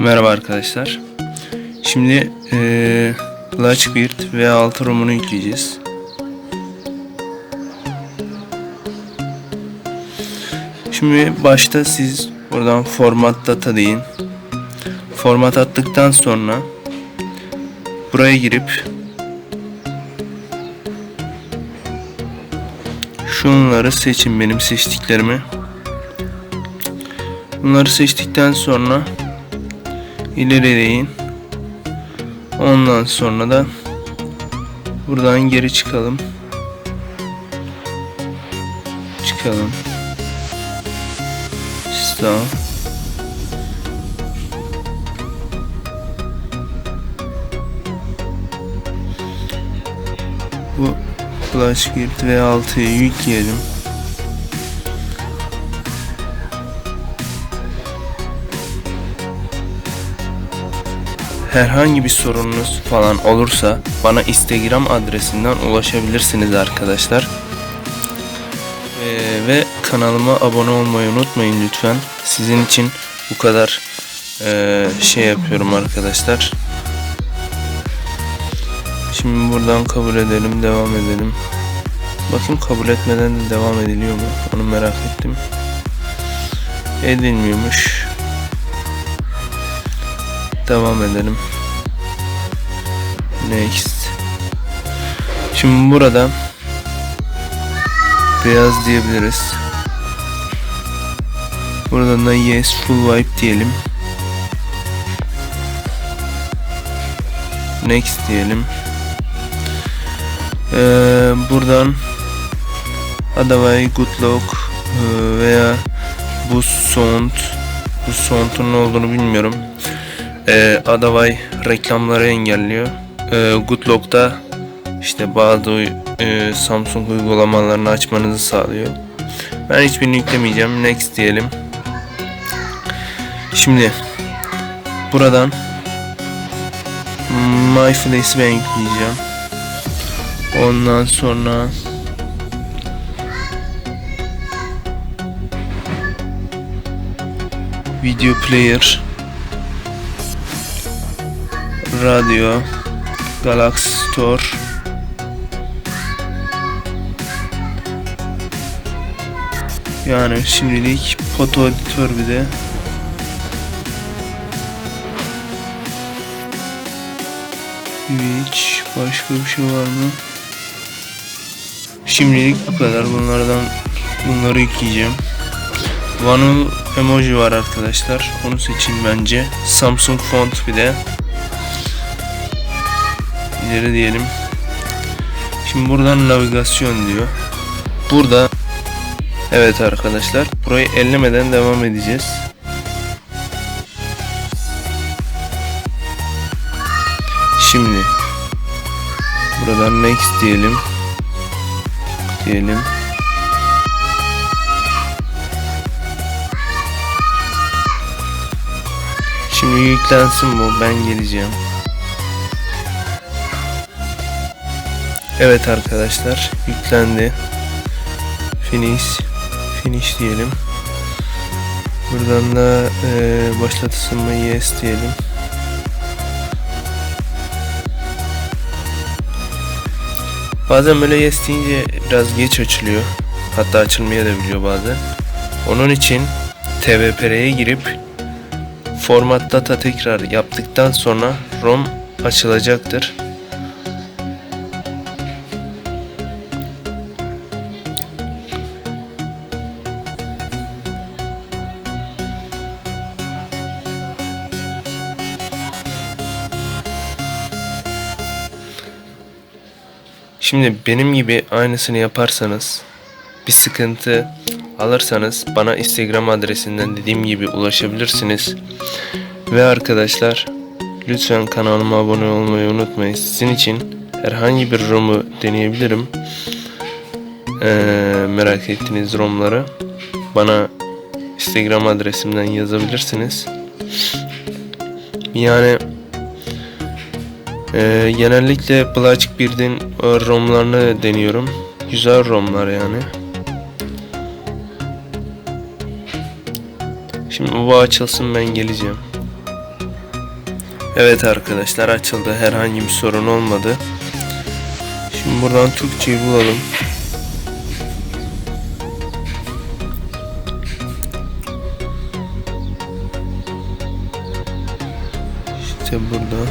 Merhaba arkadaşlar. Şimdi eee Largebeard V6 ROM'unu yükleyeceğiz. Şimdi başta siz buradan format data deyin. Format attıktan sonra buraya girip şunları seçin benim seçtiklerimi. Bunları seçtikten sonra ilerileyin. Ondan sonra da buradan geri çıkalım. Çıkalım. Stop. Bu FlashScript V6'yı yükleyelim. Herhangi bir sorununuz falan olursa bana Instagram adresinden ulaşabilirsiniz arkadaşlar. Ee, ve kanalıma abone olmayı unutmayın lütfen. Sizin için bu kadar ee, şey yapıyorum arkadaşlar. Şimdi buradan kabul edelim, devam edelim. Bakayım kabul etmeden de devam ediliyor mu? Onu merak ettim. Edilmiyormuş. Devam edelim. Next. Şimdi burada beyaz diyebiliriz. Buradan da yes full wipe diyelim. Next diyelim. Ee, buradan Adavay Good Luck ee, veya bu sound bu sound'un ne olduğunu bilmiyorum. Ee, Adavay reklamları engelliyor. Good Luck da işte bazı e, Samsung uygulamalarını açmanızı sağlıyor. Ben hiçbirini yüklemeyeceğim. Next diyelim. Şimdi buradan MyFace'i ben yükleyeceğim. Ondan sonra video player radyo Galaxy Store yani şimdilik foto editör bir de hiç başka bir şey var mı? Şimdilik bu kadar. Bunlardan bunları yükleyeceğim. Vanul emoji var arkadaşlar. Onu seçin bence. Samsung font bir de. İleri diyelim. Şimdi buradan navigasyon diyor. Burada Evet arkadaşlar. Burayı ellemeden devam edeceğiz. Şimdi buradan next diyelim. Diyelim. Şimdi yüklensin bu. Ben geleceğim. Evet arkadaşlar. Yüklendi. Finish. Finish diyelim. Buradan da e, başlatırsın mı? Yes diyelim. Bazen böyle yes deyince biraz geç açılıyor. Hatta açılmaya da biliyor bazen. Onun için TVPR'ye girip format data tekrar yaptıktan sonra ROM açılacaktır. Şimdi benim gibi aynısını yaparsanız bir sıkıntı alırsanız bana Instagram adresinden dediğim gibi ulaşabilirsiniz. Ve arkadaşlar lütfen kanalıma abone olmayı unutmayın. Sizin için herhangi bir ROM'u deneyebilirim. Ee, merak ettiğiniz ROM'ları bana Instagram adresimden yazabilirsiniz. Yani ee, genellikle Black Beard'in romlarını deniyorum. Güzel romlar yani. Şimdi bu açılsın ben geleceğim. Evet arkadaşlar açıldı. Herhangi bir sorun olmadı. Şimdi buradan Türkçeyi bulalım. İşte burada.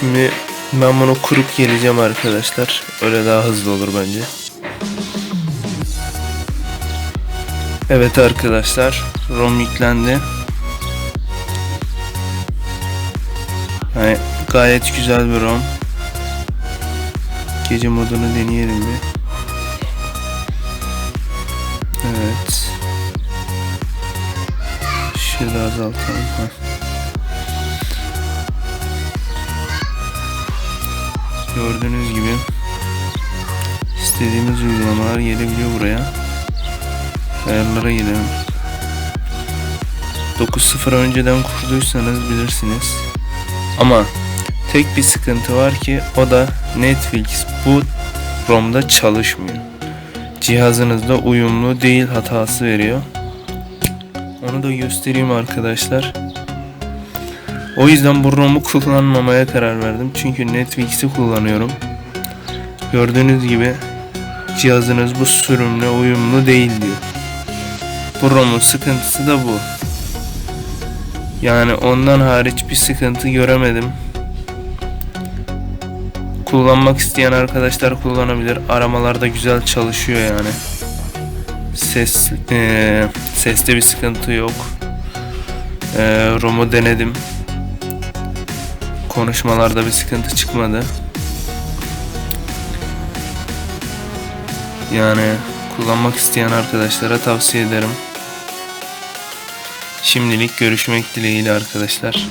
Şimdi ben bunu kurup geleceğim arkadaşlar. Öyle daha hızlı olur bence. Evet arkadaşlar. ROM yüklendi. Yani gayet güzel bir ROM. Gece modunu deneyelim bir. Evet. Şurada azaltalım. Heh. Gördüğünüz gibi istediğimiz uygulamalar gelebiliyor buraya. Ayarlara girelim. 9.0 önceden kurduysanız bilirsiniz. Ama tek bir sıkıntı var ki o da Netflix bu ROM'da çalışmıyor. Cihazınızda uyumlu değil hatası veriyor. Onu da göstereyim arkadaşlar. O yüzden bu kullanmamaya karar verdim. Çünkü Netflix'i kullanıyorum. Gördüğünüz gibi cihazınız bu sürümle uyumlu değil diyor. Bu sıkıntısı da bu. Yani ondan hariç bir sıkıntı göremedim. Kullanmak isteyen arkadaşlar kullanabilir. Aramalarda güzel çalışıyor yani. Ses eee, seste bir sıkıntı yok. Eee ROM'u denedim. Konuşmalarda bir sıkıntı çıkmadı. Yani kullanmak isteyen arkadaşlara tavsiye ederim. Şimdilik görüşmek dileğiyle arkadaşlar.